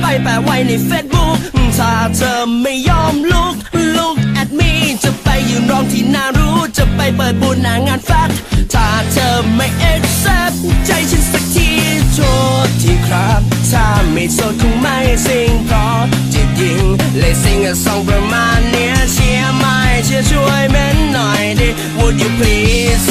ไปแปะไว้ในเฟซบุ๊กถ้าเธอไม่ยอมลุกลุกแอดมีจะไปยืนร้องที่น่ารู้ จะไปเปิดบูธหนางานแฟตถ้าเธอไม่เ accept ใจฉันสักทีโทษทีครับ ถ้าไม่โสดคงไม่สิงเพราะจิตยิงเลยสิงกับสองประมาณเนี้ยเชียร์ไม่เชียร์ช่วยเม้นหน่อยดิ Would you please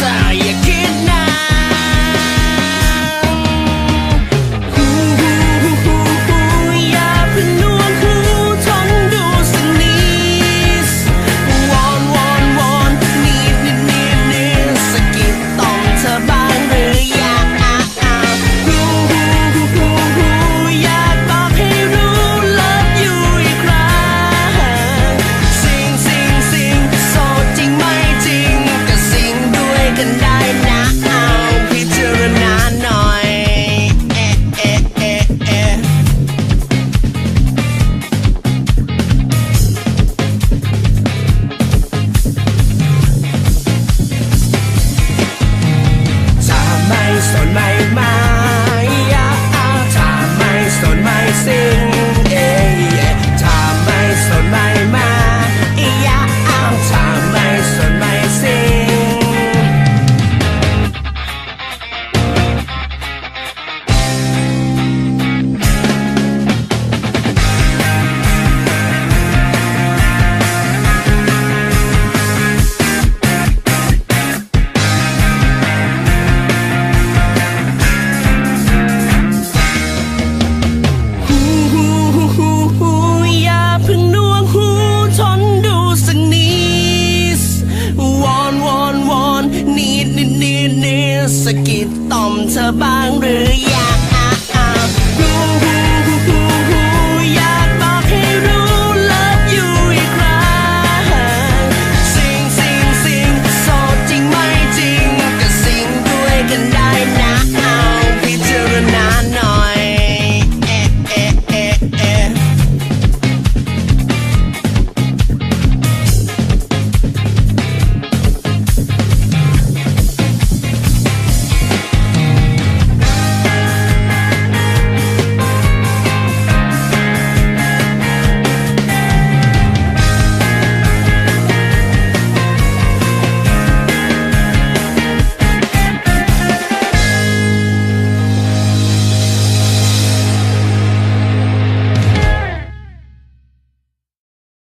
สะกิดต่อมเธอบ้างหรือยัง